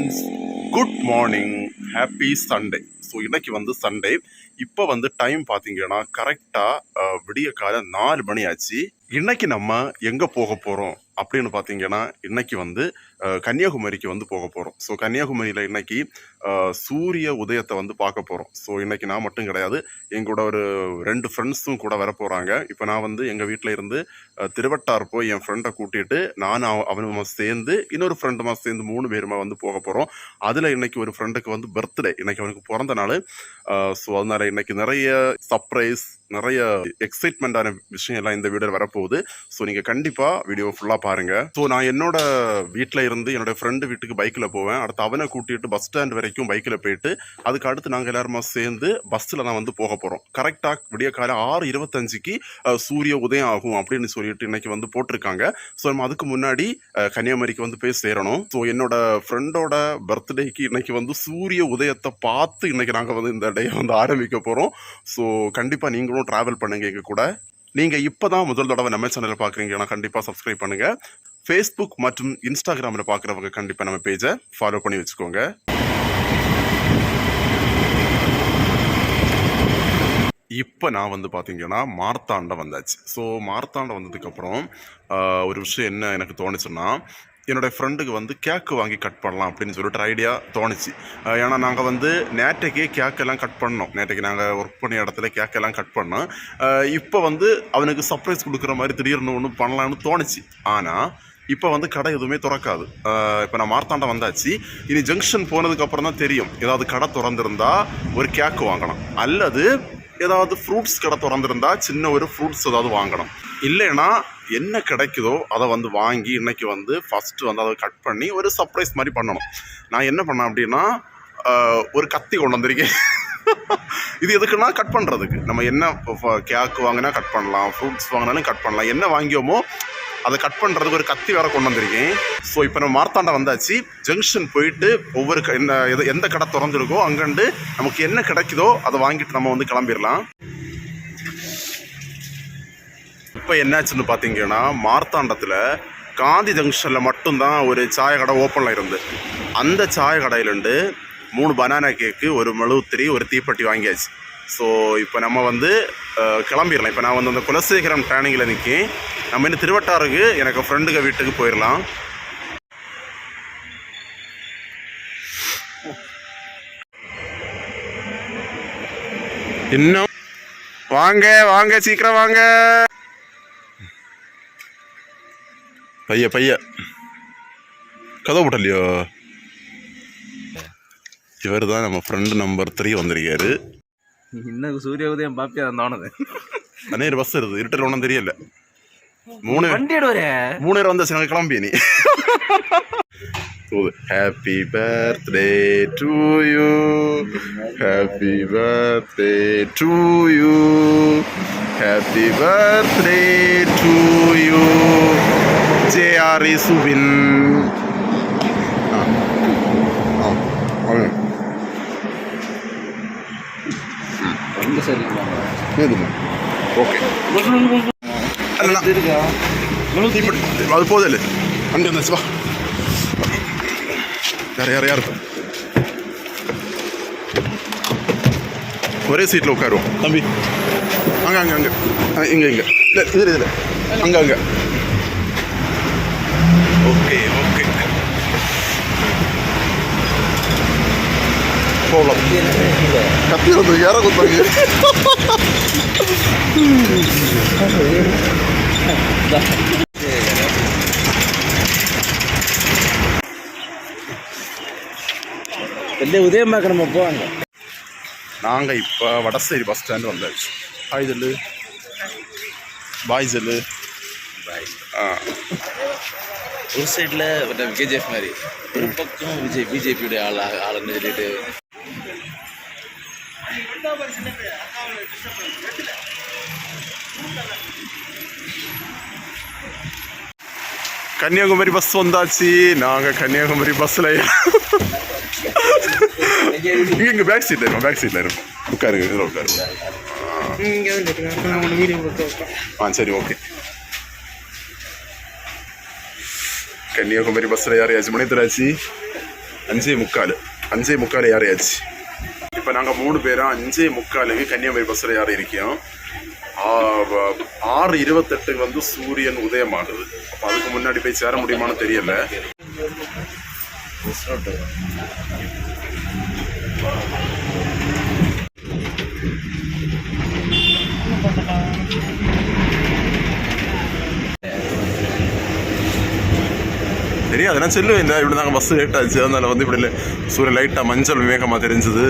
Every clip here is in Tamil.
Friends good morning happy Sunday so இன்றைக்கி வந்து சண்டே இப்போ வந்து டைம் பார்த்தீங்கன்னா கரெக்டாக விடிய காலம் நாலு மணி ஆச்சு இன்றைக்கி நம்ம எங்கே போக போகிறோம் அப்படின்னு பார்த்தீங்கன்னா இன்னைக்கு வந்து கன்னியாகுமரிக்கு வந்து போக போகிறோம் ஸோ கன்னியாகுமரியில் இன்னைக்கு சூரிய உதயத்தை வந்து பார்க்க போகிறோம் ஸோ இன்னைக்கு நான் மட்டும் கிடையாது எங்களோட ஒரு ரெண்டு ஃப்ரெண்ட்ஸும் கூட வர போகிறாங்க இப்போ நான் வந்து எங்கள் வீட்டில் இருந்து திருவட்டார் போய் என் ஃப்ரெண்டை கூட்டிட்டு நான் அவ- அவனுமா சேர்ந்து இன்னொரு ஃப்ரெண்டுமா சேர்ந்து மூணு பேருமா வந்து போக போகிறோம் அதில் இன்னைக்கு ஒரு ஃப்ரெண்டுக்கு வந்து பர்த்டே இன்னைக்கு அவனுக்கு பிறந்த நாள். ஸோ அதனால இன்னைக்கு நிறைய சர்ப்ரைஸ் நிறைய எக்ஸைட்மெண்ட்டான விஷயம் எல்லாம் இந்த வீடியோ வரப்போகுது. ஸோ நீங்கள் கண்டிப்பாக வீடியோ ஃபுல்லாக பாருங்க. ஸோ நான் என்னோட வீட்டில் இருந்து என்னோட ஃப்ரெண்டு வீட்டுக்கு பைக்கில் போவேன். அடுத்து அவனை கூட்டிட்டு பஸ் ஸ்டாண்ட் வரைக்கும் பைக்கில் போயிட்டு அதுக்கு அடுத்து நாங்கள் எல்லாருமா சேர்ந்து பஸ்ஸில் தான் வந்து போக போகிறோம் கரெக்டாக விடிய காலம் ஆறு இருபத்தஞ்சுக்கு சூரிய உதயம் ஆகும் அப்படின்னு சொல்லிட்டு இன்னைக்கு வந்து போட்டிருக்காங்க. ஸோ நம்ம அதுக்கு முன்னாடி கன்னியாகுமரிக்கு வந்து போய் சேரணும். ஸோ என்னோட ஃப்ரெண்டோட பர்த்டேக்கு இன்னைக்கு வந்து சூரிய உதயத்தை பார்த்து இன்னைக்கு நாங்கள் வந்து இந்த டே வந்து ஆரம்பிக்க போகிறோம் ஸோ கண்டிப்பாக நீங்களும் ட்ராவல் பண்ணுங்க எங்க கூட. நீங்கள் இப்போ தான் முதல் தடவை நம்ம சேனலை பார்க்குறீங்கன்னா கண்டிப்பாக சப்ஸ்கிரைப் பண்ணுங்கள் ஃபேஸ்புக் மற்றும் இன்ஸ்டாகிராமில் பார்க்குறவங்க கண்டிப்பாக நம்ம பேஜை ஃபாலோ பண்ணி வச்சுக்கோங்க. இப்போ நான் வந்து பார்த்தீங்கன்னா மார்த்தாண்டம் வந்தாச்சு. ஸோ மார்த்தாண்டம் வந்ததுக்கப்புறம் ஒரு விஷயம் என்ன எனக்கு தோணுச்சுன்னா என்னோடய ஃப்ரெண்டுக்கு வந்து கேக்கு வாங்கி கட் பண்ணலாம் அப்படின்னு சொல்லிட்டு ஐடியா தோணுச்சு. ஏன்னா நாங்கள் வந்து நேற்றைக்கே கேக்கெல்லாம் கட் பண்ணோம். நேற்றைக்கு நாங்கள் ஒர்க் பண்ண இடத்துல கேக்கெல்லாம் கட் பண்ணோம். இப்போ வந்து அவனுக்கு சர்ப்ரைஸ் கொடுக்குற மாதிரி திடீர்னு ஒன்று பண்ணலான்னு தோணுச்சு. ஆனால் இப்போ வந்து கடை எதுவுமே திறக்காது. இப்போ நான் மார்த்தாண்டம் வந்தாச்சு. இனி ஜங்ஷன் போனதுக்கப்புறம் தான் தெரியும். ஏதாவது கடை திறந்திருந்தா ஒரு கேக்கு வாங்கணும். அல்லது ஏதாவது ஃப்ரூட்ஸ் கடை திறந்திருந்தா சின்ன ஒரு ஃப்ரூட்ஸ் ஏதாவது வாங்கணும். இல்லைன்னா என்ன கிடைக்குதோ அதை வந்து வாங்கி இன்னைக்கு வந்து ஃபஸ்ட்டு வந்து அதை கட் பண்ணி ஒரு சர்ப்ரைஸ் மாதிரி பண்ணணும். நான் என்ன பண்ணேன் அப்படின்னா ஒரு கத்தி கொண்டு வந்திருக்கேன். இது எதுக்குன்னா கட் பண்ணுறதுக்கு நம்ம என்ன கேக்கு வாங்கினா கட் பண்ணலாம் ஃப்ரூட்ஸ் வாங்கினாலும் கட் பண்ணலாம். என்ன வாங்கியோமோ அதை கட் பண்ணுறதுக்கு ஒரு கத்தி வேற கொண்டு வந்திருக்கேன். ஸோ இப்போ நம்ம மார்த்தாண்டம் வந்தாச்சு. ஜங்ஷன் போயிட்டு ஒவ்வொரு க- என்ன எது எந்த கடை திறந்துருக்கோ அங்கண்டு நமக்கு என்ன கிடைக்குதோ அதை வாங்கிட்டு நம்ம வந்து கிளம்பிடலாம் இப்போ என்னாச்சுன்னு பார்த்தீங்கன்னா மார்த்தாண்டத்தில் காந்தி ஜங்ஷனில் மட்டும்தான் ஒரு சாய கடை ஓப்பனில் இருந்து அந்த சாய கடையிலேருந்து மூணு பனானா கேக்கு ஒரு மெழுகுத்திரி ஒரு தீப்பெட்டி வாங்கியாச்சு. ஸோ இப்போ நம்ம வந்து கிளம்பிடலாம். இப்போ நான் வந்து அந்த குலசேகரம் டேனிங்கில் நிற்கி நம்ம இன்னும் திருவட்டாருக்கு எனக்கு ஃப்ரெண்டுங்க வீட்டுக்கு போயிடலாம் இன்னும் வாங்க வாங்க சீக்கிரம் வாங்க. பைய பைய. கதவு போட்டலையோ இவர் தான் நம்ம ஃப்ரெண்டு நம்பர் த்ரீ வந்திருக்காரு. இன்னும் சூரிய உதயம் பாப்பியா தோணுது அநேர் பஸ் இருக்குது இருட்டில் ஒன்றும் தெரியல. மூணு வண்டி மூணு நேரம் வந்தாச்சு நாங்கள் கிளம்பிய நீ. Happy birthday to you happy birthday to you happy birthday to you J R Subin ரொம்ப சரி ஓகே அல்ல இருக்கா தீப்பெட்டி அது போதில்ல வண்டி வந்தாச்சு வா யார் யார் யார் ஒரே சீட்டில் உட்காருவோம் தம்பி அங்கே அங்கே அங்கே இங்கே இங்கே இல்லை இதில் இதில் அங்கே அங்கே ஓகே ஓகே ப்ராப்ளம் கத்தி வந்து யார கொடுத்தாங்க வெளியே உதயமாக்க நம்ம போவாங்க நாங்கள் இப்போ வடசேரி பஸ் ஸ்டாண்ட் வந்தாச்சு. ஹாய் செல்லு பாய் செல்லு பாய் ஆ. ஒரு சைடில் விகேஜிஎஃப் மாதிரி ஒரு பக்கம் விஜய் பிஜேபியுடைய ஆள் ஆளுன்னு சொல்லிட்டு கன்னியாகுமரி பஸ் வந்தாச்சு. நாங்கள் கன்னியாகுமரி பஸ்ஸில் இங்கே இங்கே பேக் சீட்டில் இருக்கும் பேக் சீட்டில் இருக்கும் உட்காருங்க இதில் உட்காருங்க. ஆ சரி ஓகே கன்னியாகுமரி பஸ்ஸில் யார் ஏச்சு மணி தராச்சு அஞ்சே முக்கால் அஞ்சே முக்கால் யாரையாச்சு? இப்போ நாங்கள் மூணு பேரும் அஞ்சே முக்காலுக்கு கன்னியாகுமரி பஸ்ஸில் யார் இருக்கோம். ஆறு இருபத்தெட்டுக்கு வந்து சூரியன் உதயமாகுது அப்போ அதுக்கு முன்னாடி போய் சேர முடியுமான்னு தெரியல. தெரியாது. நான் சொல்லுவேன் இப்படி நாங்கள் பஸ் லேட் ஆச்சு. அதனால வந்து இப்படி இல்லை. சூரியன் லைட்டாக மஞ்சள் விவேகமாக தெரிஞ்சது.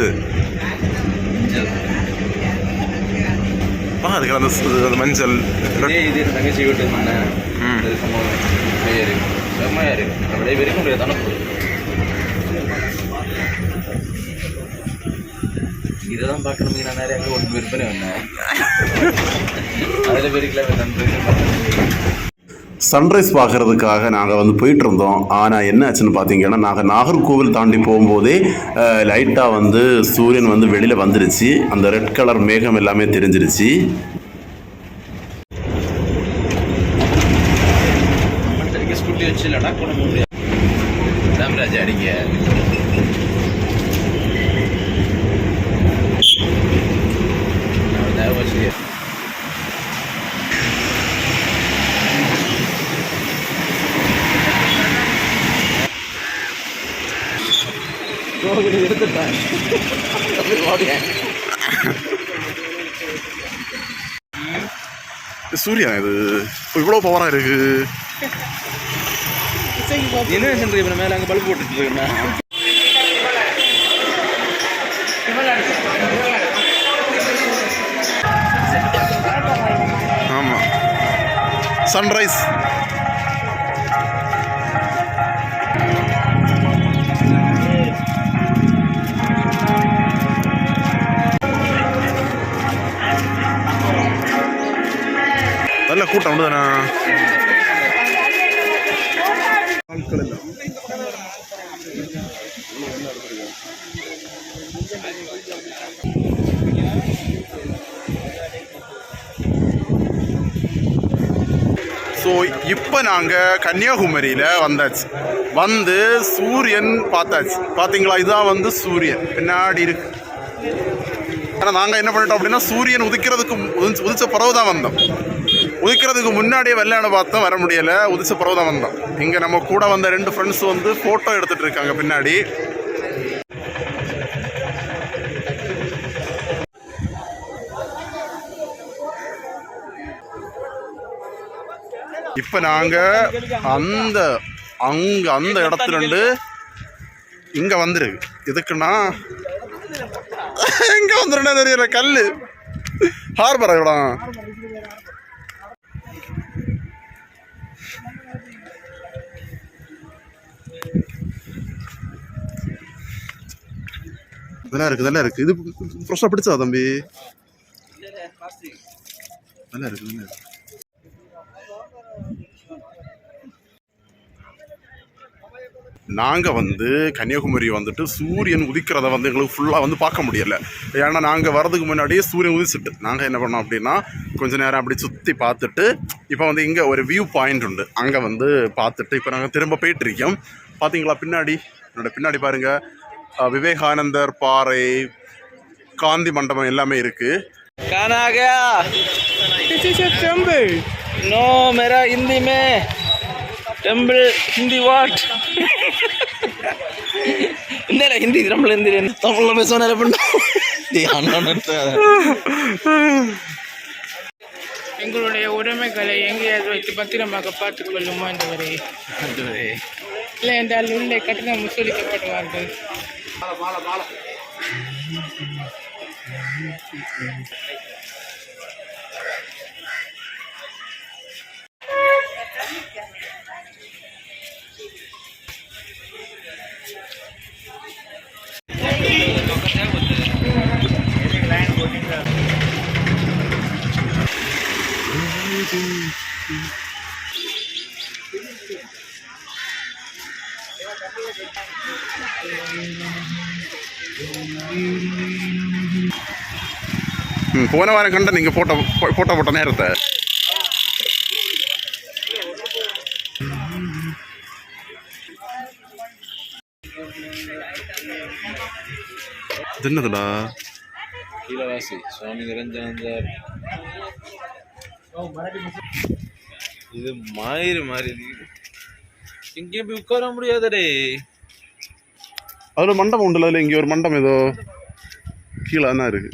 ஆ அதுக்கு அந்த அந்த மஞ்சள். இதே இது தங்கச்சி வீட்டு மண்ண இது சம்பவம். நிறைய இருக்கு. செம்மையா இருக்கு. அப்படியே வரைக்கும் முடியாது தனக்கு இதெல்லாம் பார்க்கணும். நான் நிறைய ஒன்று விற்பனை வந்தேன் அதில் பெருக்கல நன்றி சன்ரைஸ் பார்க்குறதுக்காக நாங்கள் வந்து போயிட்டுருந்தோம். ஆனால் என்ன ஆச்சுன்னு பார்த்தீங்கன்னா நாங்கள் நாகர்கோவில் தாண்டி போகும்போதே லைட்டாக வந்து சூரியன் வந்து வெளியில் வந்துருச்சு. அந்த ரெட் கலர் மேகம் எல்லாமே தெரிஞ்சிருச்சு. ஸ்கூட்டி வச்சு இல்லைன்னா கொண்டு போக முடியாது ராமராஜ் அடிக்க நான் தேவை வச்சு எடுத்துட்டேன். சூரியன் இது இவ்வளோ பவராக இருக்கு. என்ன சென்ட்ரி இப்போ மேலே அங்கே பல்ப் போட்டுட்டு இருக்கேன்னா. ஆமாம் சன்ரைஸ் கூட்டம் உண்டுதானா ஸோ இப்போ நாங்கள் கன்னியாகுமரியில் வந்தாச்சு. வந்து சூரியன் பார்த்தாச்சு. பார்த்தீங்களா இதுதான் வந்து சூரியன். பின்னாடி இருக்கு. ஆனால் நாங்கள் என்ன பண்ணிட்டோம் அப்படின்னா சூரியன் உதிக்கிறதுக்கு உதிச்ச பிறகு தான் வந்தோம். உதிக்கிறதுக்கு முன்னாடியே வெள்ளையான பார்த்தோம் வர முடியலை. உதிச்ச பிறகு தான் வந்தோம். இங்கே நம்ம கூட வந்த ரெண்டு ஃப்ரெண்ட்ஸ் வந்து ஃபோட்டோ எடுத்துகிட்டு இருக்காங்க பின்னாடி. இப்போ நாங்கள் அந்த அங்கே அந்த இடத்துலருந்து இங்கே வந்துருக்கு எதுக்குன்னா எங்கே வந்துருன்னா தெரியல கல் ஹார்பரா இடம். இதெல்லாம் இருக்கு இதெல்லாம் இருக்கு. இது ஃப்ரெஷ்ஷாக பிடிச்சா தம்பி? நல்லா இருக்கு நல்லா இருக்கு. நாங்கள் வந்து கன்னியாகுமரி வந்துட்டு சூரியன் உதிக்கிறத வந்து எங்களுக்கு ஃபுல்லாக வந்து பார்க்க முடியலை. ஏன்னா நாங்கள் வரதுக்கு முன்னாடியே சூரியன் உதிச்சிட்டு நாங்கள் என்ன பண்ணோம் அப்படின்னா கொஞ்ச நேரம் அப்படி சுற்றி பார்த்துட்டு இப்போ வந்து இங்கே ஒரு வியூ பாயிண்ட் உண்டு. அங்கே வந்து பார்த்துட்டு இப்போ நாங்கள் திரும்ப போயிட்டு இருக்கோம். பார்த்தீங்களா பின்னாடி? என்னோட பின்னாடி பாருங்கள் விவேகானந்தர் பாறை காந்தி மண்டபம் எல்லாமே இருக்கு. கானா गया नो मेरा हिंदी டெம்பிள் ஹிந்தி வாட் என்ன ஹிந்தி நம்மள ஹிந்தி தமிழ்ல பேச நேரம் பண்ணோம் எங்களுடைய உடைமைகளை எங்கே வைத்து பத்திரமாக பார்த்துக் கொள்ளுமா என்றவரே இல்லை என்றால் உள்ளே கட்டணம் வசூலிக்கப்படுவார்கள். Bala, bala, Thank you. போன வாரம் கண்ட நீங்கள் போட்டோ போட்டோ போட்ட நேரத்தை. என்னதுடா கீழவாசி சுவாமி நிரஞ்சானந்தார் இது மாயிரு மாதிரி இருக்கு எங்கேயும் போய் உட்கார முடியாதடே. அதில் மண்டபம் உண்டுல அதில் இங்கே ஒரு மண்டபம் ஏதோ கீழே தான் இருக்கு.